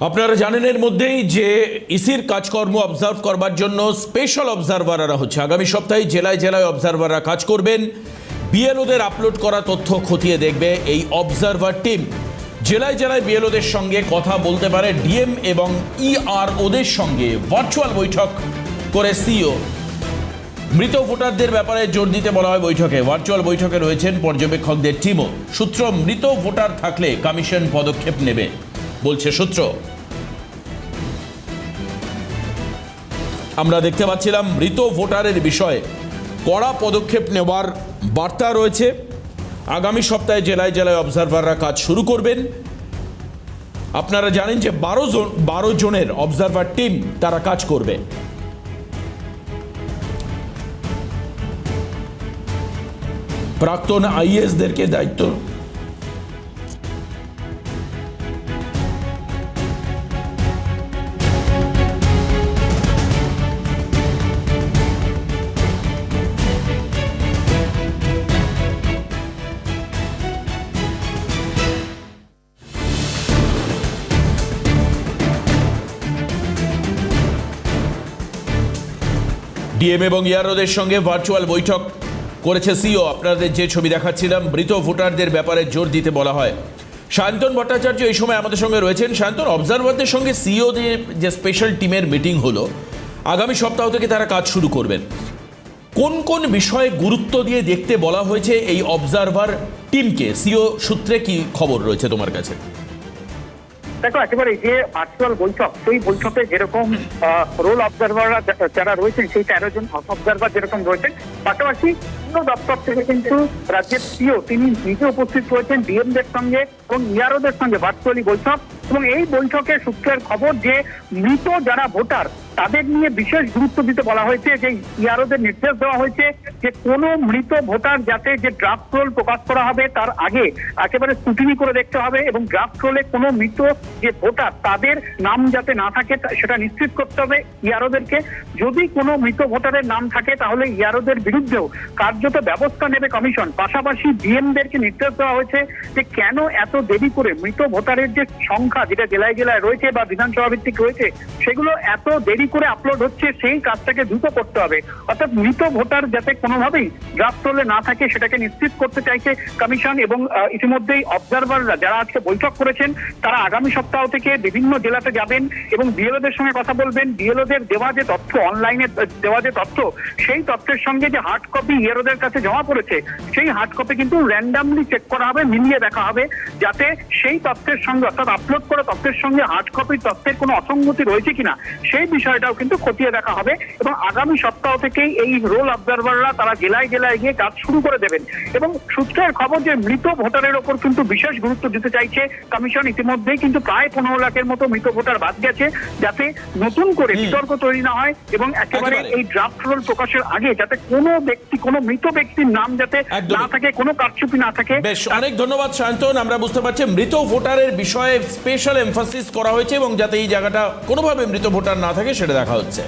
আপনারা জানেন এর মধ্যেই যে ইসির কাজকর্ম অবজার্ভ করবার জন্য স্পেশাল অবজারভাররা হচ্ছে। আগামী সপ্তাহে জেলায় জেলায় অবজারভাররা কাজ করবেন। বিএলওদের আপলোড করা তথ্য খতিয়ে দেখবে এই অবজারভার টিম জেলায় জেলায় বিএলওদের সঙ্গে কথা বলতে পারে ডিএম এবং ইআর ওদের সঙ্গে। ভার্চুয়াল বৈঠক করে সিও মৃত ভোটারদের ব্যাপারে জোর দিতে বলা হয় বৈঠকে। ভার্চুয়াল বৈঠকে রয়েছেন পর্যবেক্ষকদের টিমও সূত্র, মৃত ভোটার থাকলে কমিশন পদক্ষেপ নেবে। বলছে সূত্র। আমরা দেখতে পাচ্ছিলাম মৃত ভোটারের বিষয়ে কড়া পদক্ষেপ নেওয়ার বার্তা রয়েছে। আগামী সপ্তাহে জেলায় জেলায় অবজারভাররা কাজ শুরু করবেন। আপনারা জানেন যে বারো জন, বারো জনের অবজারভার টিম তারা কাজ করবে। প্রাক্তন আইএসদেরকে দায়িত্ব ডিএম এবং ইয়ারোদের সঙ্গে ভার্চুয়াল বৈঠক করেছে সিও। আপনাদের যে ছবি দেখাচ্ছিলাম, মৃত ভোটারদের ব্যাপারে জোর দিতে বলা হয়। সায়ন্তন ভট্টাচার্য এই সময় আমাদের সঙ্গে রয়েছেন। সায়ন্তন অবজারভারদের সঙ্গে সিও যে স্পেশাল টিমের মিটিং হলো, আগামী সপ্তাহ থেকে তারা কাজ শুরু করবেন। কোন কোন বিষয়ে গুরুত্ব দিয়ে দেখতে বলা হয়েছে এই অবজারভার টিমকে সিও সূত্রে কি খবর রয়েছে তোমার কাছে? দেখো, একেবারে যে ভার্চুয়াল বৈঠক, সেই বৈঠকে যেরকম রোল অবজারভাররা যারা রয়েছেন, সেই তেরো জন অবজারভার যেরকম রয়েছেন, পাশাপাশি অন্য দপ্তর থেকে কিন্তু রাজ্যের সিও তিনি নিজে উপস্থিত রয়েছেন ডিএমদের সঙ্গে এবং ইয়ারোদের সঙ্গে ভার্চুয়ালি বৈঠক। এবং এই বৈঠকে সূত্রের খবর যে মৃত যারা ভোটার, তাদের নিয়ে বিশেষ গুরুত্ব দিতে বলা হয়েছে, যে ইয়ারোদের নির্দেশ দেওয়া হয়েছে যে কোনো মৃত ভোটার যাতে যে ড্রাফট রোল প্রকাশ করা হবে তার আগে একেবারে স্কুটিনি করে দেখতে হবে এবং ড্রাফট রোলে কোনো মৃত যে ভোটার, তাদের নাম যাতে না থাকে সেটা নিশ্চিত করতে হবে ইয়ারোদেরকে। যদি কোনো মৃত ভোটারের নাম থাকে, তাহলে ইয়ারোদের বিরুদ্ধেও কার্যত ব্যবস্থা নেবে কমিশন। পাশাপাশি ডিএমদেরকে নির্দেশ দেওয়া হয়েছে যে কেন এত দেরি করে মৃত ভোটারের যে সংখ্যা যেটা জেলায় জেলায় রয়েছে বা বিধানসভা ভিত্তিক রয়েছে, সেগুলো এত দেরি করে আপলোড হচ্ছে, সেই কাজটাকে দ্রুত করতে হবে। অর্থাৎ মৃত ভোটার যাতে কোনোভাবেই ড্রাফট রোলে না থাকে, সেটাকে নিশ্চিত করতে চাইছে কমিশন এবং ইতিমধ্যেই অবজারভাররা যারা আজকে বৈঠক করেছেন, তারা আগামী সপ্তাহ থেকে বিভিন্ন জেলাতে যাবেন এবং বিএলওদের সঙ্গে কথা বলবেন। বিএলওদের দেওয়া যে তথ্য অনলাইনে দেওয়া যে তথ্য, সেই তথ্যের সঙ্গে যে হার্ড কপি ইয়েরোদের কাছে জমা পড়েছে, সেই হার্ড কপি কিন্তু র্যান্ডামলি চেক করা হবে, মিলিয়ে দেখা হবে, যাতে সেই তথ্যের সঙ্গে অর্থাৎ আপলোড করা তথ্যের সঙ্গে হার্ড কপির তথ্যের কোনো অসঙ্গতি রয়েছে কিনা সেই বিষয়টাও কিন্তু খতিয়ে দেখা হবে এবং আগামী সপ্তাহ থেকেই এই রোল অবজারভাররা তারা জেলায় জেলায় গিয়ে কাজ শুরু করে দেবেন। এবং সূত্রের খবর যে মৃত ভোটারের ওপর কিন্তু বিশেষ গুরুত্ব দিতে চাইছে কমিশন ইতিমধ্যেই কিন্তু প্রায় পনেরো লাখের মতো মৃত ভোটার বাদ গেছে যাতে নতুন করে বিতর্ক তৈরি না হয় এবং একেবারে একেবারে। এই ড্রাফট রোল প্রকাশের আগে যাতে কোনো ব্যক্তি কোনো মৃত ব্যক্তির নাম যাতে না থাকে কোনো কারচুপি না থাকে বেশ অনেক ধন্যবাদ সায়ন্তন আমরা বুঝতে পারছি মৃত ভোটারের বিষয়ে স্পেশাল এমফাসিস করা হয়েছে এবং যাতে এই জায়গাটা কোনোভাবে মৃত ভোটার না থাকে, সেটা দেখা হচ্ছে।